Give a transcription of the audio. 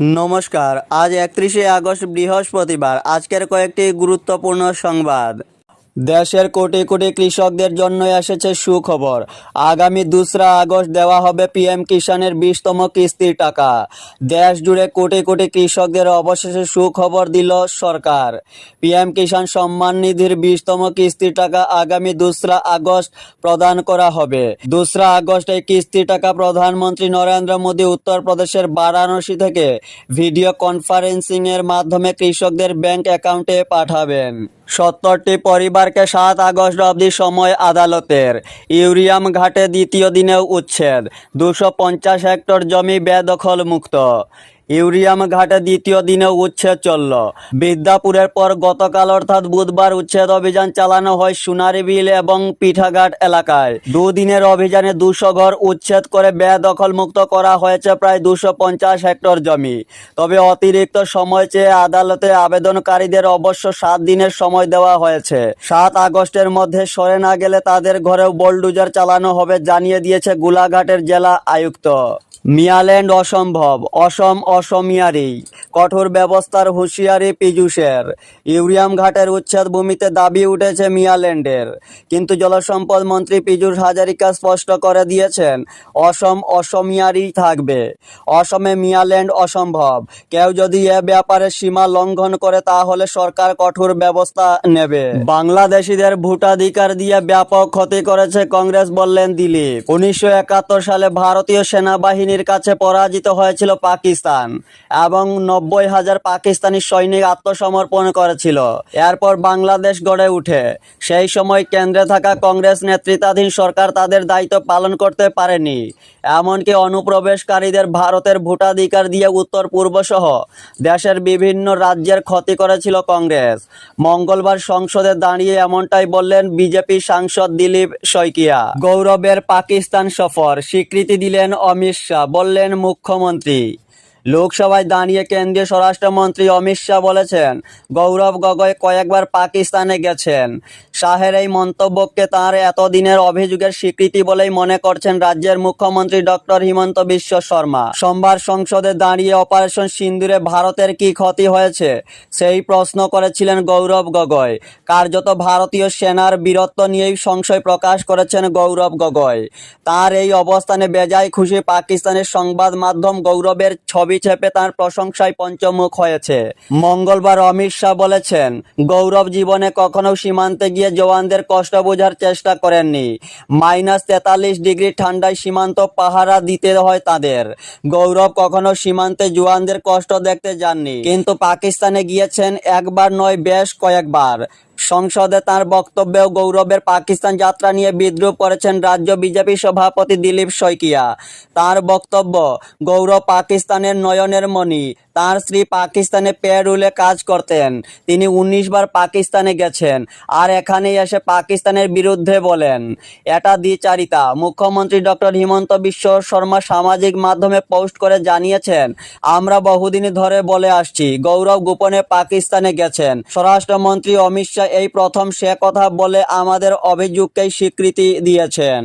নমস্কার আজ একত্রিশে আগস্ট বৃহস্পতিবার আজকের কয়েকটি গুরুত্বপূর্ণ সংবাদ। দেশের কোটি কোটি কৃষকদের জন্য এসেছে সুখবর। আগামী দোসরা আগস্ট দেওয়া হবে পিএম কিষানের বিশতম কিস্তির টাকা। দেশ জুড়ে কোটি কোটি কৃষকদের অবশেষে সুখবর দিল সরকার। পিএম কিষান সম্মান নিধির বিশতম কিস্তির টাকা আগামী দোসরা আগস্ট প্রদান করা হবে। দোসরা আগস্ট এই কিস্তির টাকা প্রধানমন্ত্রী নরেন্দ্র মোদী উত্তরপ্রদেশের বারাণসী থেকে ভিডিও কনফারেন্সিং এর মাধ্যমে কৃষকদের ব্যাংক অ্যাকাউন্টে পাঠাবেন। সত্তরটি পরিবারকে সাত আগস্ট অবধি সময় আদালতের। ইউরিয়াম ঘাটে দ্বিতীয় দিনেও উচ্ছেদ। দুশো পঞ্চাশ হেক্টর জমি বেদখল মুক্ত ইউরিয়াম ঘাটে দ্বিতীয় দিনেও উচ্ছেদ চলল। বিদ্যাপুরের পর গতকাল অর্থাৎ বুধবার উচ্ছেদ অভিযান চালানো হয় সোনারীবিল এবং পিঠাঘাট এলাকায়। দুদিনের অভিযানে দুশো ঘর উচ্ছেদ করে বেদখল মুক্ত করা হয়েছে প্রায় দুশো পঞ্চাশ হেক্টর জমি। তবে অতিরিক্ত সময় চেয়ে আদালতে আবেদনকারীদের অবশ্য সাত দিনের সময় দেওয়া হয়েছে। সাত আগস্টের মধ্যে সরে না গেলে তাদের ঘরেও বোলডুজার চালানো হবে জানিয়ে দিয়েছে গোলাঘাটের জেলা আয়ুক্ত। মিয়াল্যান্ড অসম্ভব, অসম অসমিয়ারি কঠোর ব্যবস্থার হুঁশিয়ারি পীযূষের। ইউরিয়াম ঘাটের উচ্ছেদ ভূমিতে দাবি উঠেছে মিয়াল্যান্ডের কিন্তু জলসম্পদ মন্ত্রী পীযূষ হাজারিকা স্পষ্ট করে দিয়েছেন, অসম অসমিয়ারি থাকবে। অসমে মিয়াল্যান্ড অসম্ভব। কেউ যদি এ ব্যাপারে সীমা লঙ্ঘন করে তাহলে সরকার কঠোর ব্যবস্থা নেবে। বাংলাদেশিদের ভোটাধিকার দিয়ে ব্যাপক ক্ষতি করেছে কংগ্রেস বললেন দিলীপ। উনিশশো একাত্তর সালে ভারতীয় সেনাবাহিনীর কাছে পরাজিত হয়েছিল পাকিস্তান এবং নব্বই হাজার পাকিস্তানি সৈনিক আত্মসমর্পণ করেছিল। এরপর বাংলাদেশ গড়ে উঠে। সেই সময় কেন্দ্রে থাকা কংগ্রেস নেতৃত্বাধীন সরকার তাদের দায়িত্ব পালন করতে পারেনি। এমনকি অনুপ্রবেশকারীদের ভারতের ভোটাধিকার দিয়ে উত্তর, পূর্ব সহ দেশের বিভিন্ন রাজ্যের ক্ষতি করেছিল কংগ্রেস। মঙ্গলবার সংসদে দাঁড়িয়ে এমনটাই বললেন বিজেপি সাংসদ দিলীপ শইকিয়া। গৌরবের পাকিস্তান সফর, স্বীকৃতি দিলেন অমিত শাহ, বললেন মুখ্যমন্ত্রী। লোকসভায় দাঁড়িয়ে কেন্দ্রীয় স্বরাষ্ট্রমন্ত্রী অমিত শাহ বলেছেন, গৌরব গগৈ কয়েকবার পাকিস্তানে গেছেন। শাহের এই মন্তব্যকে তাঁর এতদিনের অভিযোগের স্বীকৃতি বলেই মনে করছেন রাজ্যের মুখ্যমন্ত্রী ডক্টর হিমন্ত বিশ্ব শর্মা। সোমবার সংসদে দাঁড়িয়ে অপারেশন সিন্দুরে ভারতের কি ক্ষতি হয়েছে, সেই প্রশ্ন করেছিলেন গৌরব গগৈ। কার্যত ভারতীয় সেনার বীরত্ব নিয়েই সংশয় প্রকাশ করেছেন গৌরব গগৈ। তার এই অবস্থানে বেজায় খুশি পাকিস্তানের সংবাদ মাধ্যম গৌরবের ছবি চেপে তার প্রশংসায় পঞ্চমুখ হয়েছে। মঙ্গলবার অমিত শাহ বলেছেন, গৌরব জীবনে কখনো সীমান্তে গিয়ে জওয়ানদের কষ্ট বোঝার চেষ্টা করেননি। মাইনাস তেতাল্লিশ ডিগ্রি ঠান্ডায় সীমান্ত পাহারা দিতে হয় তাদের। গৌরব কখনো সীমান্তে জওয়ানদের কষ্ট দেখতে যাননি। কিন্তু পাকিস্তানে গিয়েছেন একবার নয়, বেশ কয়েকবার। সংসদে তার বক্তব্যেও গৌরবের পাকিস্তান যাত্রা নিয়ে বিদ্রুপ করেছেন রাজ্য বিজেপি সভাপতি দিলীপ শইকিয়া। তার বক্তব্য, গৌরব পাকিস্তানের নয়নের মণি। তার স্ত্রী পাকিস্তানে পেরুলে কাজ করতেন। তিনি উনিশ বার পাকিস্তানে গেছেন। আর এখানেই এসে পাকিস্তানের বিরুদ্ধে বলেন। এটা দ্বিচারিতা মুখ্যমন্ত্রী ডক্টর হিমন্ত বিশ্ব শর্মা সামাজিক মাধ্যমে পোস্ট করে জানিয়েছেন, আমরা বহুদিন ধরে বলে আসছি, গৌরব গোপনে পাকিস্তানে গেছেন। স্বরাষ্ট্রমন্ত্রী অমিত শাহ এই প্রথম সে কথা বলে আমাদের অভিযোগকেই স্বীকৃতি দিয়েছেন।